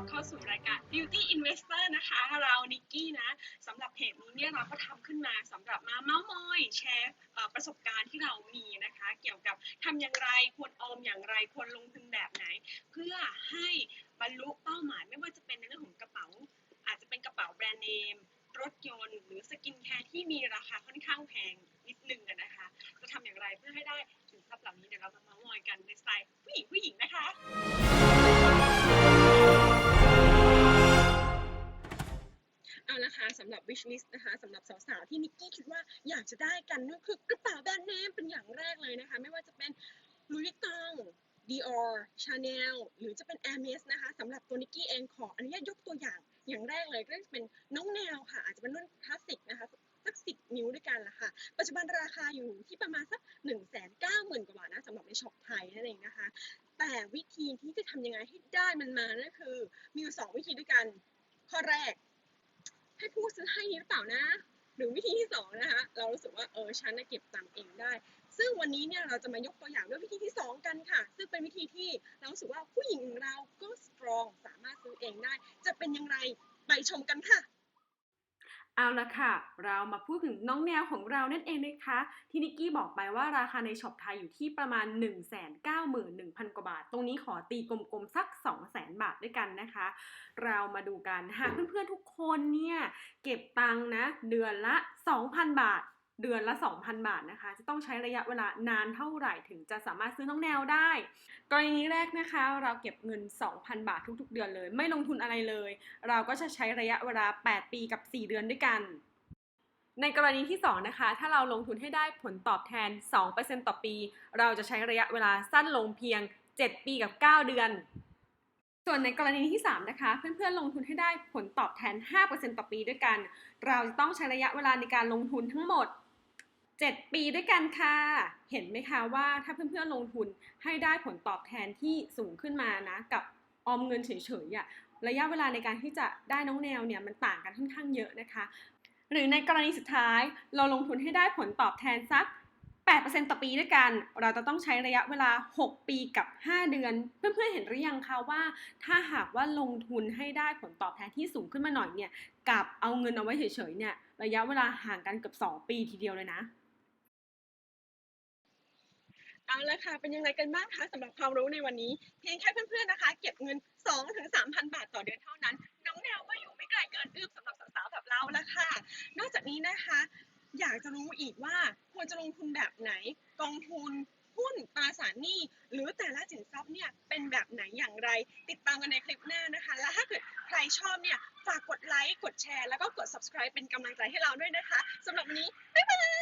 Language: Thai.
ับเข้าสู่รายการ Beauty Investor นะคะ เรานิกกี้นะสำหรับเพจนี้เนี่ยเราก็ทำขึ้นมาสำหรับมาเมาส์มอยแชร์ประสบการณ์ที่เรามีนะคะ เกี่ยวกับทำอย่างไรควรออมอย่างไรควรลงทุนแบบไหน เพื่อให้บรรลุเป้าหมายไม่ว่าจะเป็นในเรื่องของกระเป๋า อาจจะเป็นกระเป๋าแบรนด์เนมรถยนต์ หรือสกินแคร์ที่มีราคาค่อนข้างแพงนิดนึงนะคะ จะทำอย่างไรเพื่อให้ได้สินทรัพย์เหล่านี้เดี๋ยวเรามาเมาส์มอยกันในสไตล์ผู้หญิงผู้หญิงนะคะ wish list นะคะสำหรับสาวๆที่นิกกี้คิดว่าอยากจะได้กันนั่นคือกระเป๋าแบรนด์เนมเป็นอย่างแรกเลยนะคะ ไม่ว่าจะเป็น Louis Vuitton Dior Chanel หรือจะเป็น Hermes นะคะสำหรับตัวนิกกี้เองขออนุญาตยกตัวอย่างอย่างแรกเลยก็จะเป็นน้องแนวค่ะ อาจจะเป็นรุ่นคลาสสิกนะคะสักสิบนิ้วด้วยกันละค่ะ ปัจจุบันราคาอยู่ที่ประมาณสัก1นึ่งแสนเก้าหมื่นกว่าบาทนะสำหรับในช็อปไทยนั่นเองนะคะ แต่วิธีที่จะทำยังไงให้ได้มันมานั่นคือ มีอยู่สองวิธีด้วยกัน ข้อแรก ให้ผู้ซื้อให้หรือเปล่านะ หรือวิธีที่สองนะคะเรารู้สึกว่าเออฉันน่ะเก็บตังค์เองได้ ซึ่งวันนี้เนี่ยเราจะมายกตัวอย่างด้วยวิธีที่สองกันค่ะ ซึ่งเป็นวิธีที่เรารู้สึกว่าผู้หญิงของเราก็สตรองสามารถซื้อเองได้ จะเป็นอย่างไรไปชมกันค่ะ เอาละค่ะ เรามาพูดถึงน้องแนวของเรานั่นเองนะคะ ที่นิกกี้บอกไปว่าราคาในช็อปไทยอยู่ที่ประมาณ 1 9 1 0 0 0 กว่าบาท ตรงนี้ขอตีกลมๆ สัก 2 0 0 0 0 0 บาทด้วยกันนะคะ เรามาดูกัน หากเพื่อนๆทุกคนเนี่ย เก็บตังค์นะ เดือนละ 2,000 บาท เดือนละ 2,000 บาทนะคะ จะต้องใช้ระยะเวลานานเท่าไหร่ถึงจะสามารถซื้อน้องแนวได้ กรณีแรกนะคะ เราเก็บเงิน 2,000 บาททุกๆ เดือนเลย ไม่ลงทุนอะไรเลย เราก็จะใช้ระยะเวลา 8 ปีกับ 4 เดือนด้วยกัน ในกรณีที่ 2 นะคะ ถ้าเราลงทุนให้ได้ผลตอบแทน 2%ต่อปี เราจะใช้ระยะเวลาสั้นลงเพียง 7 ปีกับ 9 เดือนส่วนในกรณีที่ 3 นะคะ เพื่อนๆ ลงทุนให้ได้ผลตอบแทน 5%ต่อปีด้วยกัน เราจะต้องใช้ระยะเวลาในการลงทุนทั้งหมด 7 ปีด้วยกันค่ะ เห็นไหมคะว่าถ้าเพื่อนๆลงทุนให้ได้ผลตอบแทนที่สูงขึ้นมานะ กับออมเงินเฉยๆอะระยะเวลาในการที่จะได้น้องแนวเนี่ยมันต่างกันค่อนข้างเยอะนะคะ หรือในกรณีสุดท้ายเราลงทุนให้ได้ผลตอบแทนสัก 8%ต่อปีด้วยกัน เราจะต้องใช้ระยะเวลา 6 ปีกับ 5 เดือน เพื่อนๆเห็นหรือยังคะว่า ถ้าหากว่าลงทุนให้ได้ผลตอบแทนที่สูงขึ้นมาหน่อยเนี่ย กับเอาเงินเอาไว้เฉยๆเนี่ย ระยะเวลาห่างกันเกือบ2 ปีทีเดียวเลยนะ เอาละค่ะ เป็นยังไงกันบ้างคะสำหรับความรู้ในวันนี้ เพียงแค่เพื่อนๆนะคะ เก็บเงิน 2-3ถึง3,000บาทต่อเดือนเท่านั้น น้องแนวก็อยู่ไม่ไกลเกินเอื้อสำหรับสาวๆแบบเราละค่ะ นอกจากนี้นะคะ อยากจะรู้อีกว่าควรจะลงทุนแบบไหน กองทุนหุ้นตราสารหนี้ หรือแต่ละสินทรัพย์เนี่ยเป็นแบบไหนอย่างไร ติดตามกันในคลิปหน้านะคะ และถ้าเกิดใครชอบเนี่ยฝากกดไลค์กดแชร์แล้วก็กด subscribe เป็นกำลังใจให้เราด้วยนะคะสำหรับวันนี้บ๊ายบาย